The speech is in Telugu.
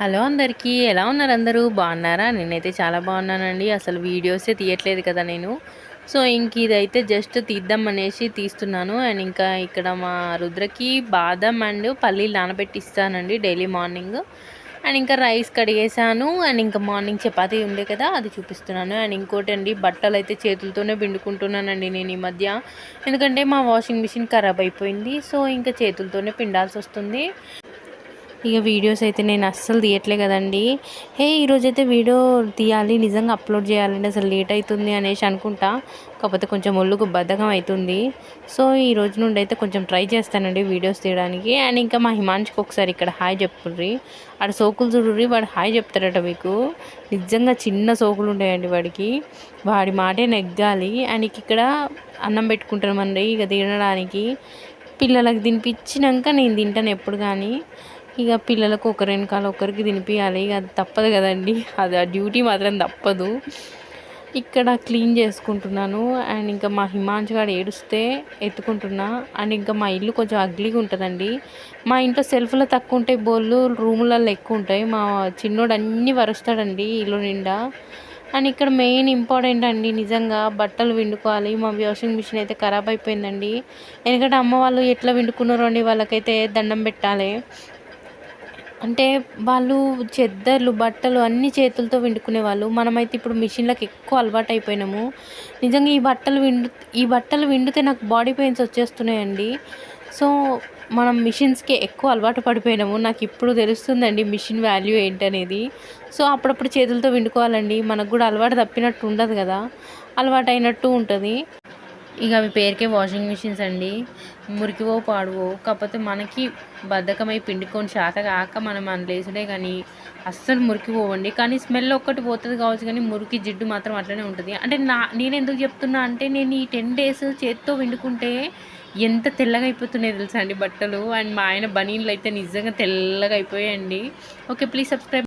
హలో అందరికీ ఎలా ఉన్నారు అందరూ? బాగున్నారా? నేనైతే చాలా బాగున్నానండి. అసలు వీడియోసే తీయట్లేదు కదా నేను. సో ఇంక ఇదైతే జస్ట్ తీద్దాం అనేసి తీస్తున్నాను. అండ్ ఇంకా ఇక్కడ మా రుద్రకి బాదం అండ్ పల్లీలు నానబెట్టి ఇస్తానండి డైలీ మార్నింగ్. అండ్ ఇంకా రైస్ కడిగేసాను అండ్ ఇంకా మార్నింగ్ చపాతి ఉండే కదా అది చూపిస్తున్నాను. అండ్ ఇంకోటి అండి బట్టలు అయితే చేతులతోనే పిండుకుంటున్నానండి నేను ఈ మధ్య. ఎందుకంటే మా వాషింగ్ మిషన్ ఖరాబ్ అయిపోయింది. సో ఇంకా చేతులతోనే పిండాల్సి వస్తుంది. ఇక వీడియోస్ అయితే నేను అస్సలు తీయట్లే కదండి. హే ఈరోజు అయితే వీడియో తీయాలి నిజంగా అప్లోడ్ చేయాలంటే అసలు లేట్ అవుతుంది అనేసి అనుకుంటా. కాకపోతే కొంచెం ఒళ్ళుకు బద్ధకం అవుతుంది సో ఈ రోజు నుండి అయితే కొంచెం ట్రై చేస్తానండి వీడియోస్ తీయడానికి. అండ్ ఇంకా మా హిమాంష్కి ఒకసారి ఇక్కడ హాయ్ చెప్పుర్రి. ఆడ సోకులు చూడుర్రి వాడు హాయ్ చెప్తారట మీకు. నిజంగా చిన్న సోకులు ఉంటాయండి వాడికి. వాడి మాటే నెగ్గాలి. అండ్ ఇక్కడ అన్నం పెట్టుకుంటామండి ఇక తినడానికి. పిల్లలకు తినిపించినాక నేను తింటాను ఎప్పుడు కానీ. ఇక పిల్లలకు ఒకరి వెనకాల ఒకరికి తినిపించాలి ఇక అది తప్పదు కదండి. అది ఆ డ్యూటీ మాత్రం తప్పదు. ఇక్కడ క్లీన్ చేసుకుంటున్నాను. అండ్ ఇంకా మా హిమాంశు గారు ఏడుస్తే ఎత్తుకుంటున్నా. అండ్ ఇంకా మా ఇల్లు కొంచెం అగ్లీగా ఉంటుందండి. మా ఇంట్లో సెల్ఫ్లో తక్కువ ఉంటాయి బోళ్ళు రూములలో ఎక్కువ ఉంటాయి. మా చిన్నోడు అన్నీ వరుస్తాడండి ఇల్లు నిండా. అండ్ ఇక్కడ మెయిన్ ఇంపార్టెంట్ అండి నిజంగా బట్టలు విండుకోవాలి. మా వాషింగ్ మిషన్ అయితే ఖరాబ్ అయిపోయిందండి. ఎందుకంటే అమ్మ వాళ్ళు ఎట్లా విండుకున్నారో అండి వాళ్ళకైతే దండం పెట్టాలి. అంటే వాళ్ళు చెద్దర్లు బట్టలు అన్ని చేతులతో విండుకునే వాళ్ళు మనమైతే ఇప్పుడు మిషన్లకు ఎక్కువ అలవాటు అయిపోయినాము నిజంగా ఈ బట్టలు విండు ఈ బట్టలు విండితే నాకు బాడీ పెయిన్స్ వచ్చేస్తున్నాయండి. సో మనం మిషన్స్కి ఎక్కువ అలవాటు పడిపోయినాము. నాకు ఇప్పుడు తెలుస్తుందండి మిషన్ వాల్యూ ఏంటనేది. సో అప్పుడప్పుడు చేతులతో విండుకోవాలండి. మనకు కూడా అలవాటు తప్పినట్టు ఉండదు కదా. అలవాటు అయినట్టు ఉంటుంది. ఇక అవి పేరుకే వాషింగ్ మిషన్స్ అండి. మురికివో పాడువో కాకపోతే మనకి బద్ధకమై పిండుకొని శాత కాక మనం లేసుడే కానీ అస్సలు మురికి పోవండి. కానీ స్మెల్ ఒక్కటి పోతుంది కావచ్చు కానీ మురికి జిడ్డు మాత్రం అట్లనే ఉంటుంది. అంటే నా నేను ఎందుకు చెప్తున్నా అంటే నేను ఈ టెన్ డేస్ చేత్తో పిండుకుంటే ఎంత తెల్లగా అయిపోతున్నాయి తెలుసా అండి బట్టలు. అండ్ మా ఆయన బనీన్లు అయితే నిజంగా తెల్లగా అయిపోయాయండి. Okay please subscribe